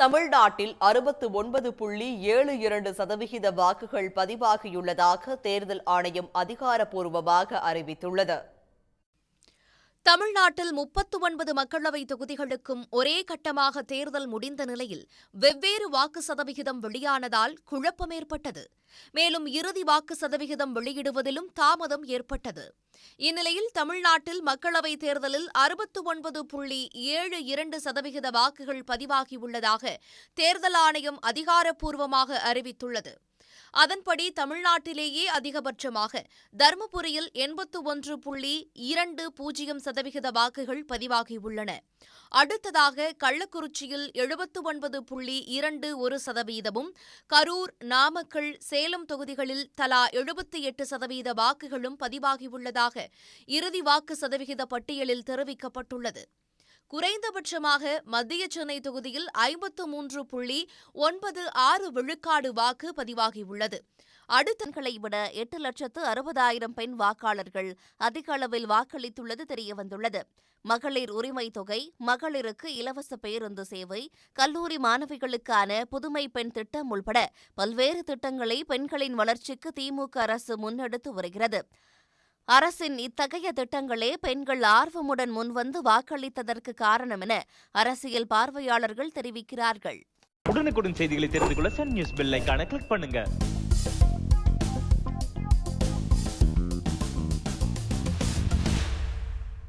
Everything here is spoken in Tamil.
தமிழ்நாட்டில் அறுபத்து ஒன்பது புள்ளி ஏழு இரண்டு சதவிகித வாக்குகள் பதிவாகியுள்ளதாக தேர்தல் ஆணையம் அதிகாரப்பூர்வமாக அறிவித்துள்ளது. தமிழ்நாட்டில் முப்பத்து ஒன்பது மக்களவைத் தொகுதிகளுக்கும் ஒரே கட்டமாக தேர்தல் முடிந்த நிலையில் வெவ்வேறு வாக்கு சதவிகிதம் வெளியானதால் குழப்பம் ஏற்பட்டது. மேலும் இறுதி வாக்கு சதவிகிதம் வெளியிடுவதிலும் தாமதம் ஏற்பட்டது. இந்நிலையில் தமிழ்நாட்டில் மக்களவைத் தேர்தலில் அறுபத்து ஒன்பது புள்ளி ஏழு இரண்டு சதவிகித வாக்குகள் பதிவாகியுள்ளதாக தேர்தல் ஆணையம் அதிகாரப்பூர்வமாக அறிவித்துள்ளது. அதன்படி தமிழ்நாட்டிலேயே அதிகபட்சமாக தருமபுரியில் எண்பத்து ஒன்று புள்ளி இரண்டு பூஜ்ஜியம் சதவிகித வாக்குகள் பதிவாகியுள்ளன. அடுத்ததாக கள்ளக்குறிச்சியில் எழுபத்து ஒன்பது புள்ளி இரண்டு ஒரு சதவீதமும் கரூர் நாமக்கல் சேலம் தொகுதிகளில் தலா எழுபத்தி எட்டு சதவீத வாக்குகளும் பதிவாகியுள்ளதாக இறுதி வாக்கு சதவிகித பட்டியலில் தெரிவிக்கப்பட்டுள்ளது. குறைந்தபட்சமாக மத்திய சென்னை தொகுதியில் ஐம்பத்து மூன்று புள்ளி ஒன்பது ஆறு விழுக்காடு வாக்கு பதிவாகியுள்ளது. அடுத்தன்களை விட எட்டு லட்சத்து அறுபதாயிரம் பெண் வாக்காளர்கள் அதிக அளவில் வாக்களித்துள்ளது தெரியவந்துள்ளது. மகளிர் உரிமை தொகை மகளிருக்கு இலவச பேருந்து சேவை கல்லூரி மாணவிகளுக்கான புதுமை பெண் திட்டம் உள்பட பல்வேறு திட்டங்களை பெண்களின் வளர்ச்சிக்கு திமுக அரசு முன்னெடுத்து வருகிறது. அரசின் இத்தகைய திட்டங்களே பெண்கள் ஆர்வமுடன் முன்வந்து வாக்களித்ததற்கு காரணம் என அரசியல் பார்வையாளர்கள் தெரிவிக்கிறார்கள். உடனுக்குடன் செய்திகளை தெரிந்து கொள்ள சன் நியூஸ் பெல் கிளிக் பண்ணுங்க.